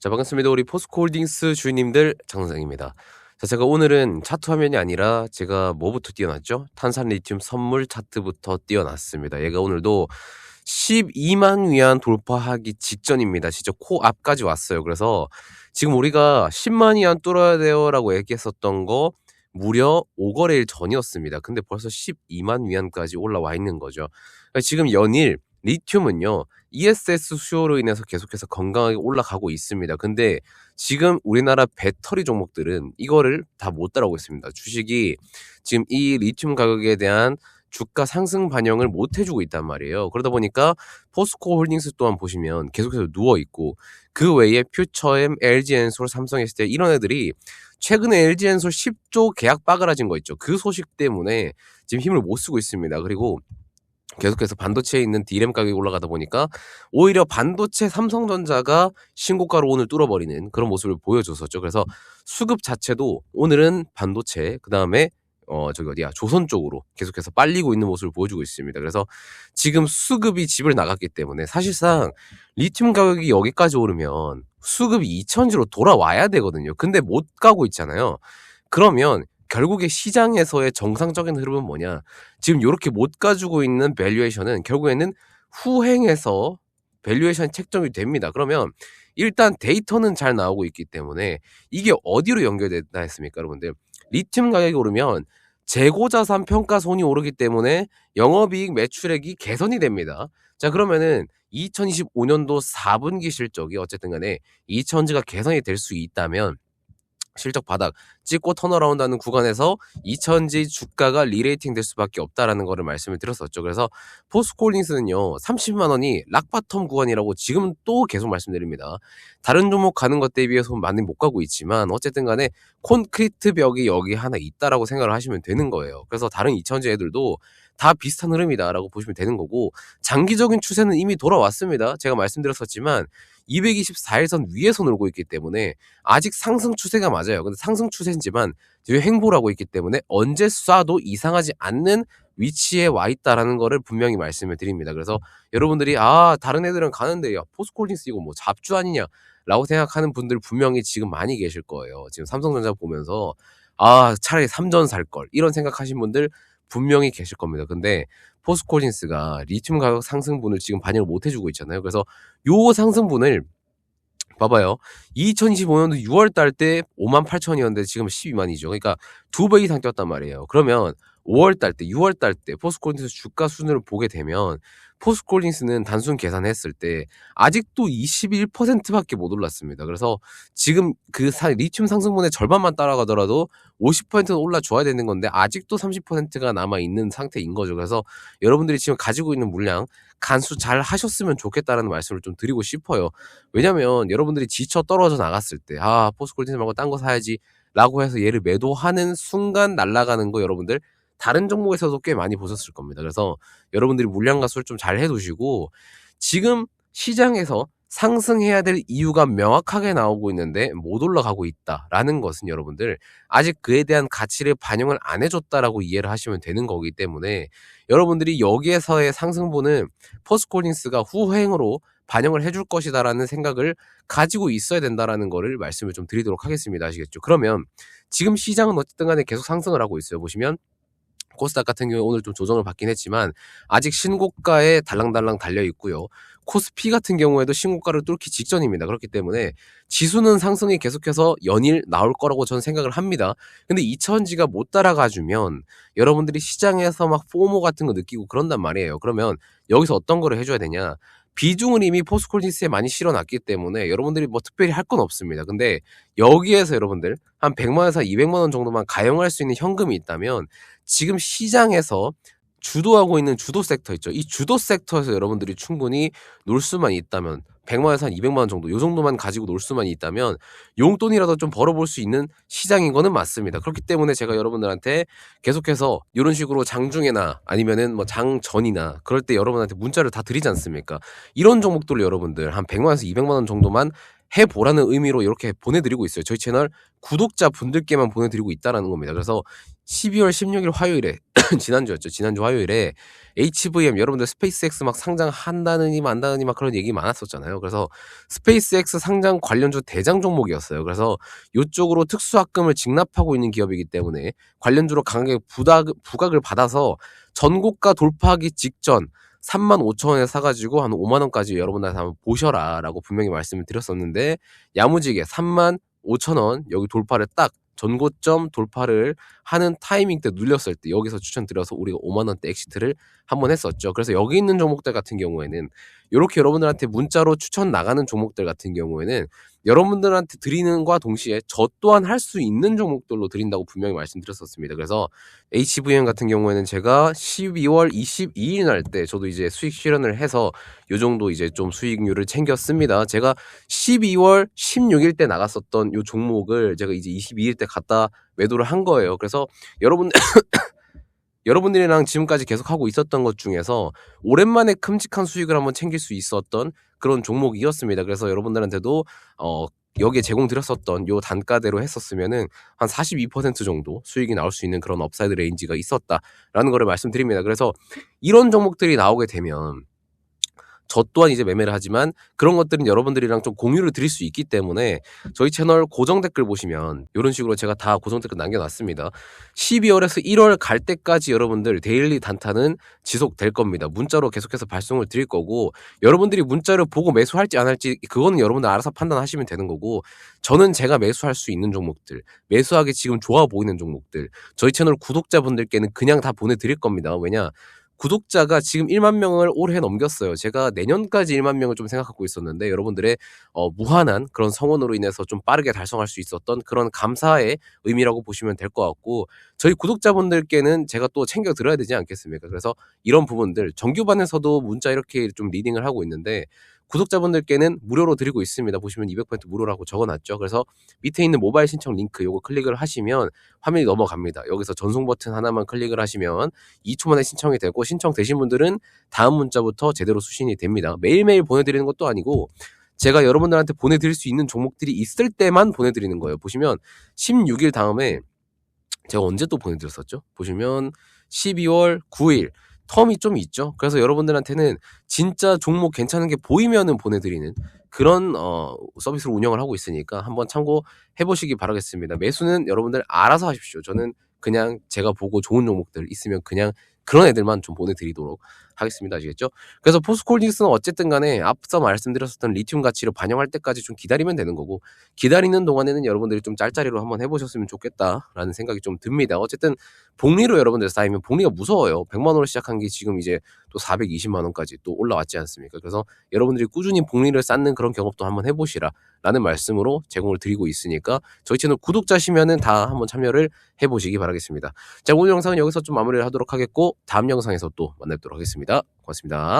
자, 반갑습니다. 우리 포스코홀딩스 주인님들 장성입니다. 자, 제가 오늘은 차트 화면이 아니라 제가 뭐부터 띄워놨죠? 탄산 리튬 선물 차트부터 띄워놨습니다. 얘가 오늘도 12만 위안 돌파하기 직전입니다. 진짜 코앞까지 왔어요. 그래서 지금 우리가 10만 위안 뚫어야 돼요라고 얘기했었던 거 무려 5거래일 전이었습니다. 근데 벌써 12만 위안까지 올라와 있는 거죠. 지금 연일 리튬은요. ESS 수요로 인해서 계속해서 건강하게 올라가고 있습니다. 근데 지금 우리나라 배터리 종목들은 이거를 다 못 따라오고 있습니다. 주식이 지금 이 리튬 가격에 대한 주가 상승 반영을 못 해주고 있단 말이에요. 그러다 보니까 포스코 홀딩스 또한 보시면 계속해서 누워 있고 그 외에 퓨처엠, LG엔솔, 삼성SD 이런 애들이 최근에 LG엔솔 10조 계약 빠그라진 거 있죠. 그 소식 때문에 지금 힘을 못 쓰고 있습니다. 그리고 계속해서 반도체에 있는 D램 가격이 올라가다 보니까 오히려 반도체 삼성전자가 신고가로 오늘 뚫어버리는 그런 모습을 보여줬었죠. 그래서 수급 자체도 오늘은 반도체, 그 다음에 어, 저기 어디야, 조선 쪽으로 계속해서 빨리고 있는 모습을 보여주고 있습니다. 그래서 지금 수급이 집을 나갔기 때문에 사실상 리튬 가격이 여기까지 오르면 수급이 2천지로 돌아와야 되거든요. 근데 못 가고 있잖아요. 그러면 결국에 시장에서의 정상적인 흐름은 뭐냐? 지금 이렇게 못 가지고 있는 밸류에이션은 결국에는 후행해서 밸류에이션이 책정이 됩니다. 그러면 일단 데이터는 잘 나오고 있기 때문에 이게 어디로 연결됐다 했습니까, 여러분들? 리튬 가격이 오르면 재고자산 평가 손이 오르기 때문에 영업이익 매출액이 개선이 됩니다. 자, 그러면은 2025년도 4분기 실적이 어쨌든 간에 2천지가 개선이 될 수 있다면 실적 바닥 찍고 턴어라운드 하는 구간에서 2000지 주가가 리레이팅 될 수밖에 없다라는 거를 말씀을 드렸었죠. 그래서 포스코홀딩스는요. 30만 원이 락바텀 구간이라고 지금 또 계속 말씀드립니다. 다른 종목 가는 것 대비해서 많이 못 가고 있지만 어쨌든 간에 콘크리트 벽이 여기 하나 있다라고 생각을 하시면 되는 거예요. 그래서 다른 2000지 애들도 다 비슷한 흐름이다라고 보시면 되는 거고 장기적인 추세는 이미 돌아왔습니다. 제가 말씀드렸었지만 224일선 위에서 놀고 있기 때문에 아직 상승 추세가 맞아요. 근데 상승 추세지만 뒤에 횡보라고 있기 때문에 언제 쏴도 이상하지 않는 위치에 와 있다라는 거를 분명히 말씀을 드립니다. 그래서 여러분들이 아 다른 애들은 가는데 야 포스콜딩스 이거 뭐 잡주 아니냐 라고 생각하는 분들 분명히 지금 많이 계실 거예요. 지금 삼성전자 보면서 아 차라리 삼전 살 걸 이런 생각하신 분들 분명히 계실 겁니다. 근데 포스코진스가 리튬 가격 상승분을 지금 반영을 못 해주고 있잖아요. 그래서 요 상승분을 봐봐요. 2025년도 6월 달 때 5만 8천이었는데 지금 12만이죠. 그러니까 두 배 이상 뛰었단 말이에요. 그러면 5월 달 때, 6월 달 때 포스코진스 주가 수준을 보게 되면 포스콜린스는 단순 계산했을 때 아직도 21%밖에 못 올랐습니다. 그래서 지금 그 사, 리튬 상승분의 절반만 따라가더라도 50%는 올라줘야 되는 건데 아직도 30%가 남아 있는 상태인 거죠. 그래서 여러분들이 지금 가지고 있는 물량 간수 잘 하셨으면 좋겠다라는 말씀을 좀 드리고 싶어요. 왜냐면 여러분들이 지쳐 떨어져 나갔을 때 아, 포스콜린스 말고 딴 거 사야지 라고 해서 얘를 매도하는 순간 날아가는 거 여러분들 다른 종목에서도 꽤 많이 보셨을 겁니다. 그래서 여러분들이 물량 가수를 좀 잘 해두시고 지금 시장에서 상승해야 될 이유가 명확하게 나오고 있는데 못 올라가고 있다라는 것은 여러분들 아직 그에 대한 가치를 반영을 안 해줬다라고 이해를 하시면 되는 거기 때문에 여러분들이 여기에서의 상승분은 퍼스콜린스가 후행으로 반영을 해줄 것이다라는 생각을 가지고 있어야 된다라는 거를 말씀을 좀 드리도록 하겠습니다. 아시겠죠? 그러면 지금 시장은 어쨌든 간에 계속 상승을 하고 있어요. 보시면 코스닥 같은 경우에 오늘 좀 조정을 받긴 했지만 아직 신고가에 달랑달랑 달려 있고요. 코스피 같은 경우에도 신고가를 뚫기 직전입니다. 그렇기 때문에 지수는 상승이 계속해서 연일 나올 거라고 저는 생각을 합니다. 근데 2천지가 못 따라가 주면 여러분들이 시장에서 막 포모 같은 거 느끼고 그런단 말이에요. 그러면 여기서 어떤 거를 해줘야 되냐? 비중을 이미 포스콜린스에 많이 실어놨기 때문에 여러분들이 뭐 특별히 할 건 없습니다. 근데 여기에서 여러분들 한 100만원에서 200만원 정도만 가용할 수 있는 현금이 있다면 지금 시장에서 주도하고 있는 주도 섹터 있죠. 이 주도 섹터에서 여러분들이 충분히 놀 수만 있다면 100만 원에서 한 200만 원 정도 요 정도만 가지고 놀 수만 있다면 용돈이라도 좀 벌어볼 수 있는 시장인 거는 맞습니다. 그렇기 때문에 제가 여러분들한테 계속해서 이런 식으로 장중에나 아니면은 뭐 장전이나 그럴 때 여러분한테 문자를 다 드리지 않습니까? 이런 종목들을 여러분들 한 100만 원에서 200만 원 정도만 해보라는 의미로 이렇게 보내드리고 있어요. 저희 채널 구독자 분들께만 보내드리고 있다라는 겁니다. 그래서 12월 16일 화요일에 지난주였죠. 지난주 화요일에 HVM 여러분들 스페이스X 막 상장한다느니 만다느니 막 그런 얘기 많았었잖아요. 그래서 스페이스X 상장 관련주 대장 종목이었어요. 그래서 이쪽으로 특수학금을 직납하고 있는 기업이기 때문에 관련주로 강하게 부각, 부각을 받아서 전고가 돌파하기 직전 3만 5천 원에 사가지고 한 5만 원까지 여러분들한테 한번 보셔라라고 분명히 말씀을 드렸었는데 야무지게 3만 5천 원 여기 돌파를 딱 전고점 돌파를 하는 타이밍 때 눌렸을 때 여기서 추천드려서 우리가 5만 원대 엑시트를 한번 했었죠. 그래서 여기 있는 종목들 같은 경우에는 이렇게 여러분들한테 문자로 추천 나가는 종목들 같은 경우에는 여러분들한테 드리는과 동시에 저 또한 할 수 있는 종목들로 드린다고 분명히 말씀드렸었습니다. 그래서 HVM 같은 경우에는 제가 12월 22일 날 때 저도 이제 수익 실현을 해서 요 정도 이제 좀 수익률을 챙겼습니다. 제가 12월 16일 때 나갔었던 요 종목을 제가 이제 22일 때 갖다 매도를 한 거예요. 그래서 여러분 여러분들이랑 지금까지 계속 하고 있었던 것 중에서 오랜만에 큼직한 수익을 한번 챙길 수 있었던 그런 종목이었습니다. 그래서 여러분들한테도 어 여기에 제공드렸었던 요 단가대로 했었으면은 한 42% 정도 수익이 나올 수 있는 그런 업사이드 레인지가 있었다라는 거를 말씀드립니다. 그래서 이런 종목들이 나오게 되면 저 또한 이제 매매를 하지만 그런 것들은 여러분들이랑 좀 공유를 드릴 수 있기 때문에 저희 채널 고정 댓글 보시면 이런 식으로 제가 다 고정 댓글 남겨놨습니다. 12월에서 1월 갈 때까지 여러분들 데일리 단타는 지속될 겁니다. 문자로 계속해서 발송을 드릴 거고 여러분들이 문자를 보고 매수할지 안 할지 그거는 여러분들 알아서 판단하시면 되는 거고 저는 제가 매수할 수 있는 종목들 매수하기 지금 좋아 보이는 종목들 저희 채널 구독자분들께는 그냥 다 보내드릴 겁니다. 왜냐 구독자가 지금 1만 명을 올해 넘겼어요. 제가 내년까지 1만 명을 좀 생각하고 있었는데 여러분들의 어, 무한한 그런 성원으로 인해서 좀 빠르게 달성할 수 있었던 그런 감사의 의미라고 보시면 될 것 같고 저희 구독자분들께는 제가 또 챙겨 드려야 되지 않겠습니까? 그래서 이런 부분들 정규반에서도 문자 이렇게 좀 리딩을 하고 있는데 구독자분들께는 무료로 드리고 있습니다. 보시면 200% 무료라고 적어놨죠. 그래서 밑에 있는 모바일 신청 링크 요거 클릭을 하시면 화면이 넘어갑니다. 여기서 전송 버튼 하나만 클릭을 하시면 2초 만에 신청이 되고 신청되신 분들은 다음 문자부터 제대로 수신이 됩니다. 매일매일 보내드리는 것도 아니고 제가 여러분들한테 보내드릴 수 있는 종목들이 있을 때만 보내드리는 거예요. 보시면 16일 다음에 제가 언제 또 보내드렸었죠? 보시면 12월 9일 텀이 좀 있죠. 그래서 여러분들한테는 진짜 종목 괜찮은 게 보이면은 보내드리는 그런 어, 서비스를 운영을 하고 있으니까 한번 참고해 보시기 바라겠습니다. 매수는 여러분들 알아서 하십시오. 저는 그냥 제가 보고 좋은 종목들 있으면 그냥 그런 애들만 좀 보내드리도록 하겠습니다. 아시겠죠? 그래서 포스콜딩스는 어쨌든 간에 앞서 말씀드렸었던 리튬 가치를 반영할 때까지 좀 기다리면 되는 거고 기다리는 동안에는 여러분들이 좀 짤짤이로 한번 해보셨으면 좋겠다라는 생각이 좀 듭니다. 어쨌든 복리로 여러분들 쌓이면 복리가 무서워요. 100만 원으로 시작한 게 지금 이제 또 420만 원까지 또 올라왔지 않습니까? 그래서 여러분들이 꾸준히 복리를 쌓는 그런 경험도 한번 해보시라 라는 말씀으로 제공을 드리고 있으니까 저희 채널 구독자시면은 다 한번 참여를 해보시기 바라겠습니다. 자 오늘 영상은 여기서 좀 마무리를 하도록 하겠고 다음 영상에서 또 만나뵙도록 하겠습 니다. 고맙습니다.